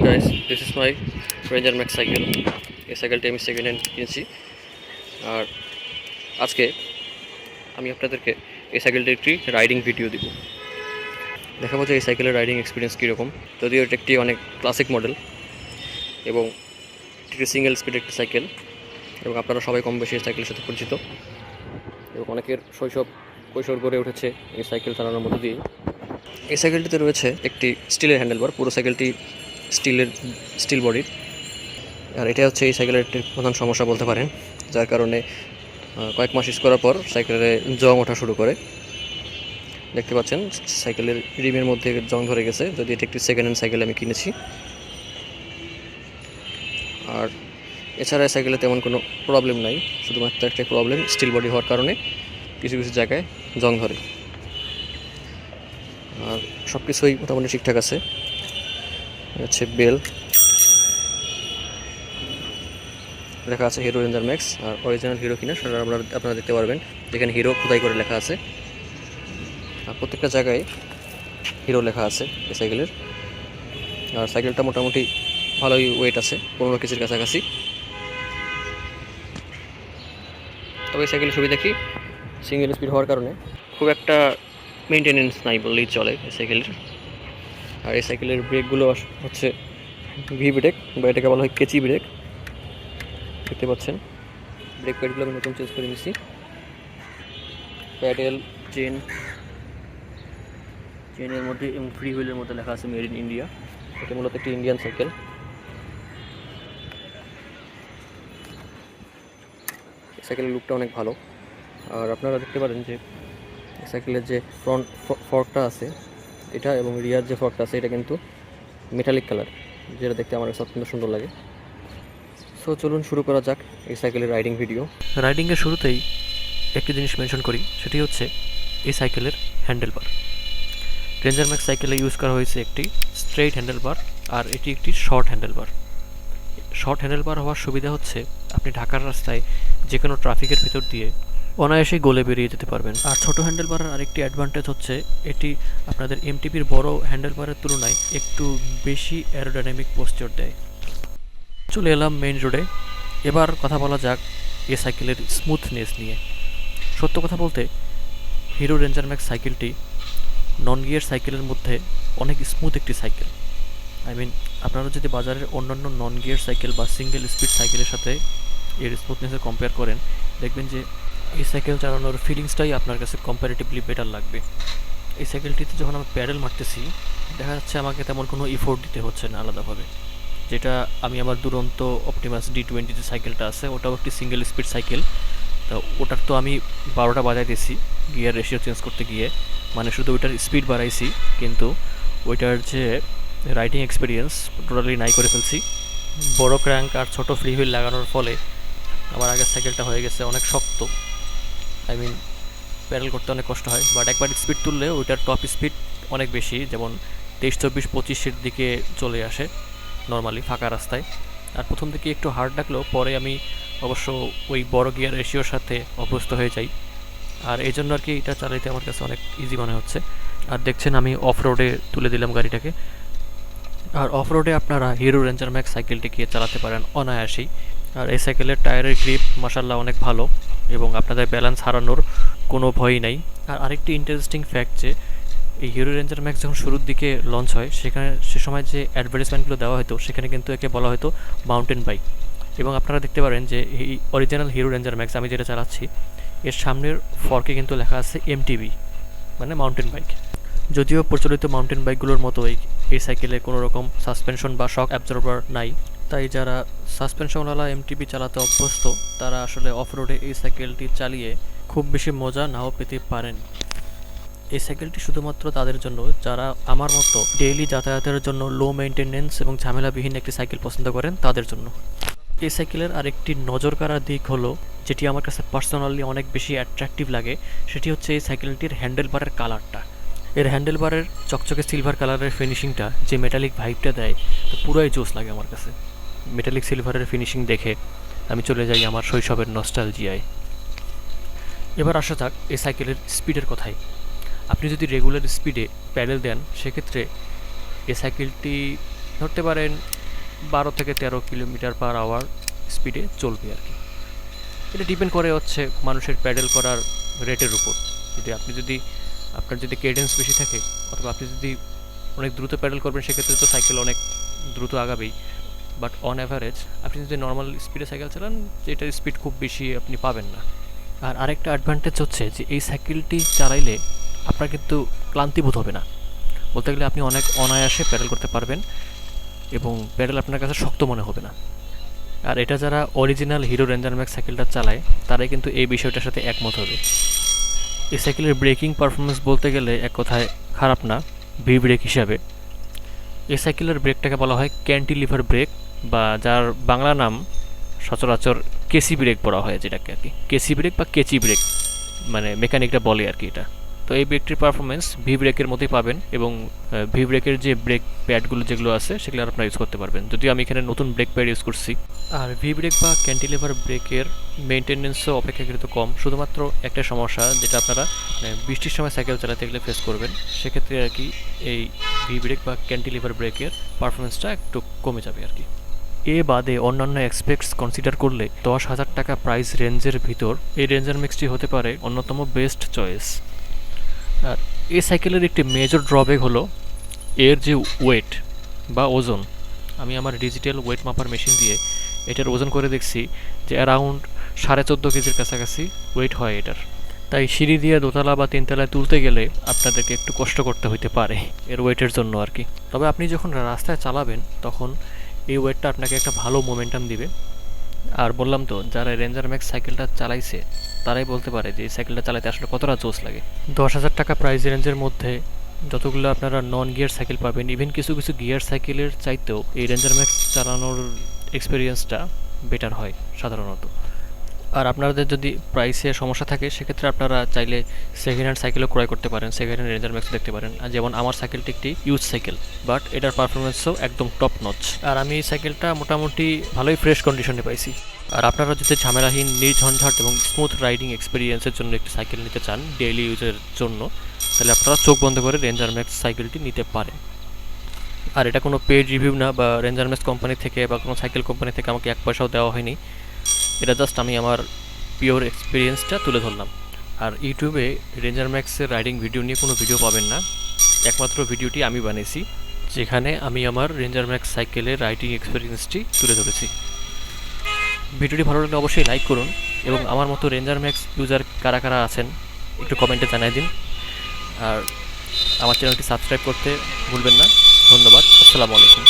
Guys this is my Ranger Max cycle এই সাইকেলটি আমি সেকেন্ড হ্যান্ড কিনেছি আর আজকে আমি আপনাদেরকে এই সাইকেলটির একটি রাইডিং ভিডিও দিব। দেখাবো যে এই সাইকেলের রাইডিং এক্সপিরিয়েন্স কীরকম। যদিও এটা একটি অনেক ক্লাসিক মডেল এবং একটি সিঙ্গেল স্পিড একটি সাইকেল এবং আপনারা সবাই কম বেশি এই সাইকেলের সাথে পরিচিত। এবং অনেকের শৈশব, কৈশোর গড়ে উঠেছে এই সাইকেল চালানোর মধ্যে দিয়ে। এই সাইকেলটিতে রয়েছে একটি স্টিলের হ্যান্ডেলবার পুরো সাইকেলটি স্টিলের, স্টিল বডির। আর এটা হচ্ছে এই সাইকেলের একটি প্রধান সমস্যা বলতে পারেন, যার কারণে কয়েক মাস ইউজ করার পর সাইকেলে জং ওঠা শুরু করে। দেখতে পাচ্ছেন, সাইকেলের রিমের মধ্যে জং ধরে গেছে, যদি এটা একটি সেকেন্ড হ্যান্ড সাইকেল আমি কিনেছি। আর এছাড়া সাইকেলে তেমন কোনো প্রবলেম নাই, শুধুমাত্র একটা প্রবলেম স্টিল বডি হওয়ার কারণে কিছু কিছু জায়গায় জং ধরে। আর সব কিছুই মোটামুটি ঠিকঠাক আছে। হচ্ছে বেল। লেখা আছে হিরো রেঞ্জার ম্যাক্স, আর অরিজিনাল হিরো কিনা সেটা আপনারা আপনারা দেখতে পারবেন। যেখানে হিরো খোদাই করে লেখা আছে। আর প্রত্যেকটা জায়গায় হিরো লেখা আছে এই সাইকেলের। আর সাইকেলটা মোটামুটি ভালোই ওয়েট আছে, পনেরো কেজির কাছাকাছি। তবে সাইকেলের সুবিধা কি? সিঙ্গেল স্পিড হওয়ার কারণে খুব একটা মেনটেনেন্স নাই বললেই চলে সাইকেলের। আর এই সাইকেলের ব্রেকগুলো হচ্ছে ভি ব্রেক বা এটাকে বলা হয় কেচি ব্রেক দেখতে পাচ্ছেন। ব্রেক প্যাডগুলো আমি নতুন চেঞ্জ করে নিছি। প্যাডেল চেন চেনের মধ্যে এবং ফ্রি হুইলের মধ্যে লেখা আছে মেড ইন ইন্ডিয়া এটা মূলত একটি ইন্ডিয়ান সাইকেল সাইকেলের লুকটা অনেক ভালো। আর আপনারা দেখতে পারেন যে সাইকেলের যে ফ্রন্ট ফর্কটা আছে এটা এবং রিয়ার যে ফর্কটা আছে, এটা কিন্তু মেটালিক কালার যেটা দেখতে আমার কাছে অত্যন্ত সুন্দর লাগে। সো চলুন শুরু করা যাক এই সাইকেলের রাইডিং ভিডিও রাইডিংয়ের শুরুতেই একটি জিনিস মেনশন করি, সেটি হচ্ছে এই সাইকেলের হ্যান্ডেল বার রেঞ্জার ম্যাক্স সাইকেলে ইউজ করা হয়েছে একটি স্ট্রেইট হ্যান্ডেল বার আর এটি একটি short handle bar short handle bar হওয়ার সুবিধা হচ্ছে আপনি ঢাকার রাস্তায় যে কোনো ট্রাফিকের ভিতর দিয়ে অনায়াসেই গলে বেরিয়ে যেতে পারবেন। আর ছোট হ্যান্ডেল বারের আরেকটি অ্যাডভান্টেজ হচ্ছে, এটি আপনাদের এমটিপির বড় হ্যান্ডেল বারের তুলনায় একটু বেশি অ্যারোডাইনামিক পোস্টার দেয়। চলে এলাম মেইন রোডে এবার কথা বলা যাক এ সাইকেলের স্মুথনেস নিয়ে। সত্য কথা বলতে হিরো রেঞ্জার ম্যাক্স সাইকেলটি নন গিয়ার সাইকেলের মধ্যে অনেক স্মুথ একটি সাইকেল আই মিন আপনারা যদি বাজারের অন্যান্য নন গিয়ার সাইকেল বা সিঙ্গেল স্পিড সাইকেলের সাথে এর স্মুথনেসে কম্পেয়ার করেন, দেখবেন যে এই সাইকেল চালানোর ফিলিংসটাই আপনার কাছে কম্পারেটিভলি বেটার লাগবে। এই সাইকেলটিতে যখন আমি প্যাডেল মারতেছি, দেখা যাচ্ছে আমাকে তেমন কোনো ইফোর্ট দিতে হচ্ছে না আলাদাভাবে। যেটা আমি আমার দুরন্ত অপটিমাস ডি টোয়েন্টি যে সাইকেলটা আছে, ওটাও একটি সিঙ্গেল স্পিড সাইকেল তা ওটার তো আমি বারোটা বাজাইতেছি গিয়ার রেশিও চেঞ্জ করতে গিয়ে। মানে শুধু ওইটার স্পিড বাড়াইছি, কিন্তু ওইটার যে রাইডিং এক্সপিরিয়েন্স টোটালি নাই করে ফেলছি। বড় ক্র্যাঙ্ক আর ছোট ফ্রি হুইল লাগানোর ফলে আমার আগের সাইকেলটা হয়ে গেছে অনেক শক্ত। আই মিন প্যাডেল করতে অনেক কষ্ট হয় বাট একবার স্পিড তুললে ওইটার টপ স্পিড অনেক বেশি, যেমন তেইশ, চব্বিশ, পঁচিশের দিকে চলে আসে নর্মালি ফাঁকা রাস্তায়। আর প্রথম দিকে একটু হার্ড লাগলেও পরে আমি অবশ্য ওই বড় গিয়ার রেশিওর সাথে অভ্যস্ত হয়ে যাই। আর এই জন্য আর কি এটা চালাইতে আমার কাছে অনেক ইজি মনে হচ্ছে। আর দেখছেন আমি অফ রোডে তুলে দিলাম গাড়িটাকে। আর অফ রোডে আপনারা হিরো রেঞ্জার ম্যাক্স সাইকেলটিকে চালাতে পারেন অনায়াসেই। আর এই সাইকেলের টায়ারের গ্রিপ মাসাল্লাহ অনেক ভালো এবং আপনাদের ব্যালেন্স হারানোর কোনো ভয়ই নাই। আর আরেকটি ইন্টারেস্টিং ফ্যাক্ট যে, এই হিরো রেঞ্জার ম্যাক্স যখন শুরুর দিকে লঞ্চ হয়, সেখানে সে সময় যে অ্যাডভার্টাইজমেন্টগুলো দেওয়া হতো সেখানে কিন্তু একে বলা হতো মাউন্টেন বাইক এবং আপনারা দেখতে পারেন যে, এই অরিজিনাল হিরো রেঞ্জার ম্যাক্স আমি যেটা চালাচ্ছি, এর সামনের ফর্কে কিন্তু লেখা আছে এমটিবি মানে মাউন্টেন বাইক যদিও প্রচলিত মাউন্টেন বাইকগুলোর মতো এই সাইকেলে কোনো রকম সাসপেনশন বা শক অ্যাবজর্বার নাই। তাই যারা সাসপেনশনওয়ালা এমটিবি চালাতে অভ্যস্ত, তারা আসলে অফ রোডে এই সাইকেলটি চালিয়ে খুব বেশি মজা নাও পেতে পারেন। এই সাইকেলটি শুধুমাত্র তাদের জন্য, যারা আমার মতো ডেইলি যাতায়াতের জন্য লো মেনটেনেন্স এবং ঝামেলাবিহীন একটি সাইকেল পছন্দ করেন, তাদের জন্য। এই সাইকেলের আরেকটি নজর কাড়া দিক হলো, যেটি আমার কাছে পার্সোনালি অনেক বেশি অ্যাট্রাকটিভ লাগে, সেটি হচ্ছে এই সাইকেলটির হ্যান্ডেল বারের কালারটা এর হ্যান্ডেলবারের চকচকে সিলভার কালারের ফিনিশিংটা যে মেটালিক ভাইবটা দেয়, তো পুরোই জোস লাগে আমার কাছে। মেটালিক সিলভারের ফিনিশিং দেখে আমি চলে যাই আমার শৈশবের নস্টালজিয়ায় এবার আসা যাক এই সাইকেলের স্পিডের কথায়। আপনি যদি রেগুলার স্পিডে প্যাডেল দেন, সেক্ষেত্রে এই সাইকেলটি ধরতে পারেন বারো থেকে তেরো কিলোমিটার পার আওয়ার স্পিডে চলবে আর কি। এটা ডিপেন্ড করে হচ্ছে মানুষের প্যাডেল করার রেটের উপর। যদি আপনি যদি, আপনার যদি কেডেন্স বেশি থাকে, অথবা আপনি যদি অনেক দ্রুত প্যাডেল করবেন, সেক্ষেত্রে তো সাইকেল অনেক দ্রুত আগাবেই। বাট অন অ্যাভারেজ আপনি যদি নর্মাল স্পিডে সাইকেল চালান যেটার স্পিড খুব বেশি আপনি পাবেন না। আর আরেকটা অ্যাডভান্টেজ হচ্ছে যে, এই সাইকেলটি চালাইলে আপনার কিন্তু ক্লান্তিবোধ হবে না। বলতে গেলে আপনি অনেক অনায়াসে প্যাডেল করতে পারবেন এবং প্যাডেল আপনার কাছে শক্ত মনে হবে না। আর এটা যারা অরিজিনাল হিরো রেঞ্জার ম্যাক্স সাইকেলটা চালায়, তারাই কিন্তু এই বিষয়টার সাথে একমত হবে। এই সাইকেলের ব্রেকিং পারফরমেন্স বলতে গেলে এক কথায় খারাপ না ভি ব্রেক হিসাবে। এই সাইকেলের ব্রেকটাকে বলা হয় ক্যান্টিলিভার ব্রেক বা যার বাংলা নাম সচরাচর কেসি ব্রেক বলা হয় যেটাকে আর কি। কেসি ব্রেক বা কেচি ব্রেক মানে মেকানিকরা বলে আর কি এটা। তো এই ব্রেকটির পারফরমেন্স ভি ব্রেকের মতোই পাবেন এবং ভি ব্রেকের যে ব্রেক প্যাডগুলো যেগুলো আছে সেগুলো আপনারা ইউজ করতে পারবেন। যদিও আমি এখানে নতুন ব্রেক প্যাড ইউজ করছি। আর ভি ব্রেক বা ক্যান্টিলিভার ব্রেকের মেনটেনেন্সও অপেক্ষাকৃত কম। শুধুমাত্র একটা সমস্যা যেটা আপনারা মানে বৃষ্টির সময় সাইকেল চালাতে গেলে ফেস করবেন, সেক্ষেত্রে আর কি এই ভি ব্রেক বা ক্যান্টিলিভার ব্রেকের পারফরমেন্সটা একটু কমে যাবে আর কি। এ বাদে অন্যান্য এক্সপেক্টস কনসিডার করলে দশ হাজার টাকা প্রাইস রেঞ্জের ভিতর এই রেঞ্জার মিক্সটি হতে পারে অন্যতম বেস্ট চয়েস আর এই সাইকেলের একটি মেজর ড্রব্যাক হলো এর যে ওয়েট বা ওজন। আমি আমার ডিজিটাল ওয়েট মাপার মেশিন দিয়ে এটার ওজন করে দেখছি যে অ্যারাউন্ড সাড়ে চোদ্দ কেজির কাছাকাছি ওয়েট হয় এটার। তাই সিঁড়ি দিয়ে দোতলা বা তিনতলায় তুলতে গেলে আপনাদেরকে একটু কষ্ট করতে হইতে পারে এর ওয়েটের জন্য আর কি। তবে আপনি যখন রাস্তায় চালাবেন, তখন এই ওয়েটটা আপনাকে একটা ভালো মোমেন্টাম দিবে। আর বললাম তো, যারা রেঞ্জার ম্যাক্স সাইকেলটা চালাইছে, তারাই বলতে পারে যে এই সাইকেলটা চালাতে আসলে কতটা জোস লাগে। দশ হাজার টাকা প্রাইস রেঞ্জের মধ্যে যতগুলো আপনারা নন গিয়ার সাইকেল পাবেন ইভেন কিছু কিছু গিয়ার সাইকেলের চাইতেও এই রেঞ্জার ম্যাক্স চালানোর এক্সপিরিয়েন্সটা বেটার হয় সাধারণত। আর আপনাদের যদি প্রাইসে সমস্যা থাকে, সেক্ষেত্রে আপনারা চাইলে সেকেন্ড হ্যান্ড সাইকেলও ক্রয় করতে পারেন সেকেন্ড হ্যান্ড রেঞ্জার ম্যাক্স দেখতে পারেন। আর যেমন আমার সাইকেলটি একটি ইউজ সাইকেল বাট এটার পারফরমেন্সও একদম টপ নচ আর আমি এই সাইকেলটা মোটামুটি ভালোই ফ্রেশ কন্ডিশনে পাইছি। আর আপনারা যদি ঝামেলাহীন, নির্ঝঞ্ঝাট এবং স্মুথ রাইডিং এক্সপিরিয়েন্সের জন্য একটি সাইকেল নিতে চান ডেইলি ইউজের জন্য, তাহলে আপনারা চোখ বন্ধ করে রেঞ্জার ম্যাক্স সাইকেলটি নিতে পারেন। আর এটা কোনো পেড রিভিউ না বা রেঞ্জার ম্যাক্স কোম্পানি থেকে বা কোনো সাইকেল কোম্পানি থেকে আমাকে এক পয়সাও দেওয়া হয়নি। এটা জাস্ট আমি আমার পিওর এক্সপিরিয়েন্সটা তুলে ধরলাম। আর ইউটিউবে রেঞ্জার ম্যাক্সের রাইডিং ভিডিও নিয়ে কোনো ভিডিও পাবেন না। একমাত্র ভিডিওটি আমি বানিয়েছি, যেখানে আমি আমার রেঞ্জার ম্যাক্স সাইকেলের রাইডিং এক্সপিরিয়েন্সটি তুলে ধরেছি। ভিডিওটি ভালো লাগলে অবশ্যই লাইক করুন এবং আমার মতো রেঞ্জার ম্যাক্স ইউজার কারা কারা আছেন, একটু কমেন্টে জানাই দিন। আর আমার চ্যানেলটি সাবস্ক্রাইব করতে ভুলবেন না। ধন্যবাদ। আসসালামু আলাইকুম।